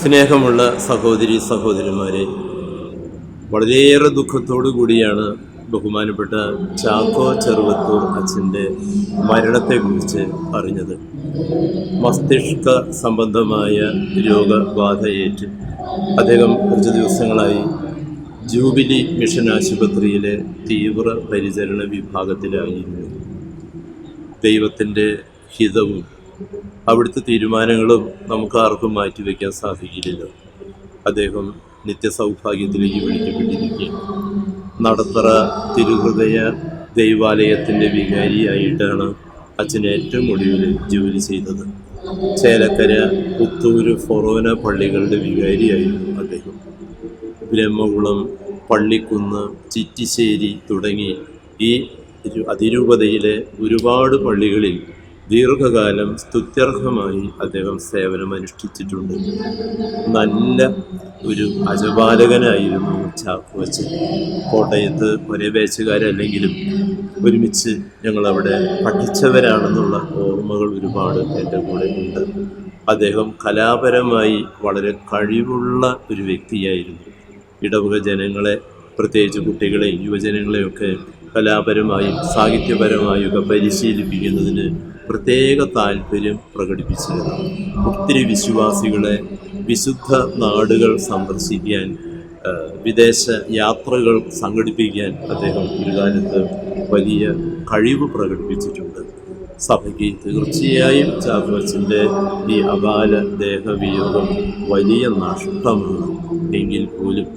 സ്നേഹമുള്ള സഹോദരി സഹോദരന്മാരെ വളരെയേറെ ദുഃഖത്തോടു കൂടിയാണ് ബഹുമാനപ്പെട്ട ചാക്കോ ചെറുവത്തൂർ അച്ഛന്റെ മരണത്തെക്കുറിച്ച് അറിഞ്ഞത്. മസ്തിഷ്ക സംബന്ധമായ രോഗബാധയേറ്റ് അദ്ദേഹം കുറച്ച് ദിവസങ്ങളായി ജൂബിലി മിഷൻ ആശുപത്രിയിലെ തീവ്ര പരിചരണ വിഭാഗത്തിലായിരുന്നു. ദൈവത്തിന്റെ ഹിതവും അവിടുത്തെ തീരുമാനങ്ങളും നമുക്ക് ആർക്കും മാറ്റിവെക്കാൻ സാധിക്കില്ല അദ്ദേഹം നിത്യസൗഭാഗ്യത്തിലേക്ക് വിളിക്കപ്പെട്ടിരിക്കുകയാണ്. നടത്തറ തിരുഹൃദയ ദൈവാലയത്തിന്റെ വികാരിയായിട്ടാണ് അച്ഛൻ ഏറ്റവും ഒടുവിൽ ജോലി ചെയ്തത്. ചേലക്കര പുത്തൂര് ഫൊറോന പള്ളികളുടെ വികാരിയായിരുന്നു അദ്ദേഹം. ബ്രഹ്മകുളം പള്ളിക്കുന്ന് ചിറ്റിശ്ശേരി തുടങ്ങി ഈ അതിരൂപതയിലെ ഒരുപാട് പള്ളികളിൽ ദീർഘകാലം സ്തുത്യർഹമായി അദ്ദേഹം സേവനമനുഷ്ഠിച്ചിട്ടുണ്ട്. നല്ല ഒരു അജപാലകനായിരുന്നു ചാക്കോച്ചൻ കോട്ടയത്ത് ഒരേ വേച്ചുകാരല്ലെങ്കിലും ഒരുമിച്ച് ഞങ്ങളവിടെ പഠിച്ചവരാണെന്നുള്ള ഓർമ്മകൾ ഒരുപാട് എന്റെ കൂടെ ഉണ്ട്. അദ്ദേഹം കലാപരമായി വളരെ കഴിവുള്ള ഒരു വ്യക്തിയായിരുന്നു. ഇടവക ജനങ്ങളെ പ്രത്യേകിച്ച് കുട്ടികളെയും യുവജനങ്ങളെയൊക്കെ കലാപരമായും സാഹിത്യപരമായും ഒക്കെ പരിശീലിപ്പിക്കുന്നതിന് പ്രത്യേക താല്പര്യം പ്രകടിപ്പിച്ചിരുന്നു. ഒത്തിരി വിശ്വാസികളെ വിശുദ്ധ നാടുകൾ സന്ദർശിക്കാൻ വിദേശ യാത്രകൾ സംഘടിപ്പിക്കാൻ അദ്ദേഹം ഒരു കാലത്ത് വലിയ കഴിവ് പ്രകടിപ്പിച്ചിട്ടുണ്ട്. സഭയ്ക്ക് തീർച്ചയായും ചാക്കോച്ചന്റെ ഈ അകാല ദേഹവിയോഗം വലിയ നഷ്ടമാണ്. എങ്കിൽ പോലും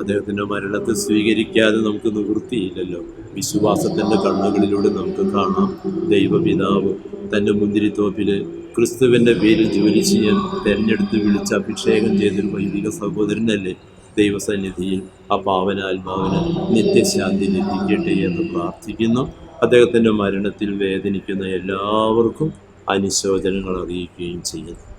അദ്ദേഹത്തിന്റെ മരണത്തെ സ്വീകരിക്കാതെ നമുക്ക് നിവൃത്തിയില്ലല്ലോ. വിശ്വാസത്തിന്റെ കണ്ണുകളിലൂടെ നമുക്ക് കാണാം ദൈവപിതാവ് തന്റെ മുന്തിരിത്തോപ്പിൽ ക്രിസ്തുവിന്റെ പേരിൽ ജോലി ചെയ്യാൻ തിരഞ്ഞെടുത്ത് വിളിച്ച് അഭിഷേകം ചെയ്തൊരു വൈദിക സഹോദരനല്ലേ ദൈവസന്നിധിയിൽ ആ പാവനാത്മാവിന് നിത്യശാന്തി ലഭിക്കട്ടെ എന്ന് പ്രാർത്ഥിക്കുന്നു. അദ്ദേഹത്തിന്റെ മരണത്തിൽ വേദനിക്കുന്ന എല്ലാവർക്കും അനുശോചനങ്ങൾ അറിയിക്കുകയും ചെയ്യുന്നു.